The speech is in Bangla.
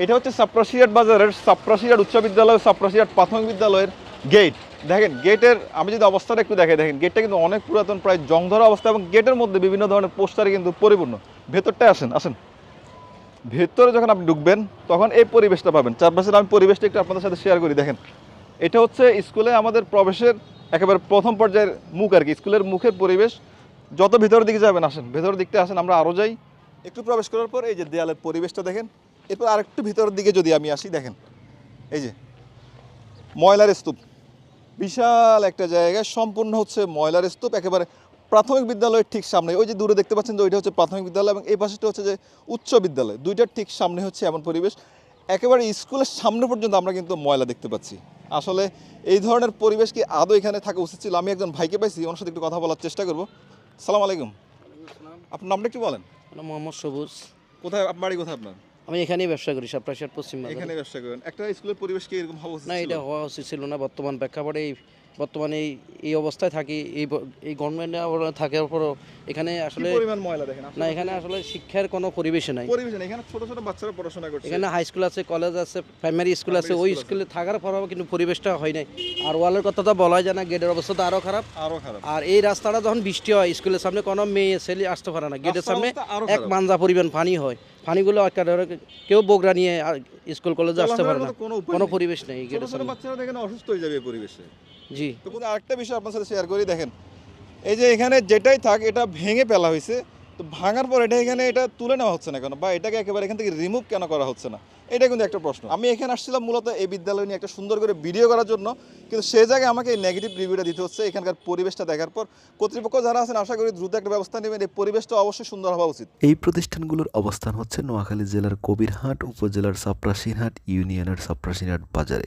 এটা হচ্ছে সাপ্রাসিয়াট বাজারের সাপ্রাসিয়াট উচ্চ বিদ্যালয়, সাপ্রাসিয়াট প্রাথমিক বিদ্যালয়ের গেট দেখেন গেটের আমি যদি অবস্থাটা একটু দেখে দেখেন গেটটা কিন্তু অনেক পুরাতন, প্রায় জং ধরা অবস্থা এবং গেটের মধ্যে বিভিন্ন ধরনের পোস্টারে কিন্তু পরিপূর্ণ। ভেতরটায় আসেন আসেন। ভেতরে যখন আপনি ঢুকবেন, তখন এই পরিবেশটা পাবেন। চারপাশের আমি পরিবেশটা একটু আপনাদের সাথে শেয়ার করি, দেখেন। এটা হচ্ছে স্কুলে আমাদের প্রবেশের একেবারে প্রথম পর্যায়ের মুখ আর কি। স্কুলের মুখের পরিবেশ, যত ভিতরের দিকে যাবেন, আসেন। ভেতরের দিকতে আসেন, আমরা আরও যাই। একটু প্রবেশ করার পর এই যে দেয়ালের পরিবেশটা দেখেন এরপর আরেকটু ভিতরের দিকে যদি আমি আসি দেখেন এই যে ময়লার স্তূপ। বিশাল একটা জায়গায় সম্পূর্ণ হচ্ছে ময়লার স্তূপ একেবারে প্রাথমিক বিদ্যালয়ের ঠিক সামনে। ওই যে দূরে দেখতে পাচ্ছেন যে ওইটা হচ্ছে প্রাথমিক বিদ্যালয় এবং এই পাশেটা হচ্ছে যে উচ্চ বিদ্যালয়। দুইটার ঠিক সামনে হচ্ছে এমন পরিবেশ। একেবারে স্কুলের সামনে পর্যন্ত আমরা কিন্তু ময়লা দেখতে পাচ্ছি। আসলে এই ধরনের পরিবেশ কি আদৌ এখানে থাকা উচিত ছিল? আমি একজন ভাইকে পাইছি ওনার সাথে একটু কথা বলার চেষ্টা করব। সালাম আলাইকুম। আপনার নামটা একটু বলেন। মোহাম্মদ সবুজ। কোথায় বাড়ি কোথায় আপনার? আমি এখানেই ব্যবসা করি সাপ্রাসার পশ্চিম বাজারে। এখানে ব্যবসা করেন একটা স্কুলের পরিবেশ কি এরকম হওয়া উচিত না এটা হওয়া উচিত ছিল না বর্তমান প্রেক্ষাপটে এই বর্তমানে এই এই অবস্থায় থাকি এই এই গভর্নমেন্টে থাকার পরও এখানে আসলে ময়লা দেখেন না এখানে আসলে শিক্ষার কোনো পরিবেশে নাই। পরিবেশ নেই এখানে ছোট ছোট বাচ্চারা পড়াশোনা করছে। এখানে হাই স্কুল আছে কলেজ আছে প্রাইমারি স্কুল আছে ওই স্কুলে থাকার পরও কিন্তু পরিবেশটা হয় নাই। আর ওয়ালের কথা তো বলাই যায় না গেটের অবস্থা তো আরও খারাপ। আরও খারাপ। আর এই রাস্তাটা যখন বৃষ্টি হয় স্কুলের সামনে কোনো মেয়ে ছেলে আসতে পারে না। গেটের সামনে এক। মাঞ্জা পরিমাণ পানি হয়। পানিগুলো একেবারে কেউ বগরা নিয়ে আর স্কুল কলেজে আসতে পারে না। কোনো। পরিবেশ নেই গেটের সামনে। বাচ্চারা দেখেন অসুস্থ হয়ে যাবে পরিবেশে। জি। তো কিন্তু আরেকটা বিষয় আপনার সাথে শেয়ার করি দেখেন এই যে এখানে যেটাই থাক এটা ভেঙে ফেলা হয়েছে তো ভাঙার পর এটা এখানে এটা তুলে নেওয়া হচ্ছে না কেন? বা এটাকে একেবারে এখান থেকে রিমুভ কেন করা হচ্ছে না? এটা কিন্তু একটা প্রশ্ন। আমি এখানে আসছিলাম মূলত এই বিদ্যালয় নিয়ে একটা সুন্দর করে ভিডিও করার জন্য কিন্তু সে জায়গায় আমাকে এই নেগেটিভ রিভিউটা দিতে হচ্ছে এখানকার পরিবেশটা দেখার পর। কর্তৃপক্ষ যারা আছেন আশা করি দ্রুত একটা ব্যবস্থা নেবেন এই পরিবেশটা অবশ্যই সুন্দর হওয়া উচিত। এই প্রতিষ্ঠানগুলোর অবস্থান হচ্ছে নোয়াখালী জেলার কবিরহাট উপজেলার সাপ্রাসিনহাট ইউনিয়নের সাপ্রাসিনহাট বাজারে।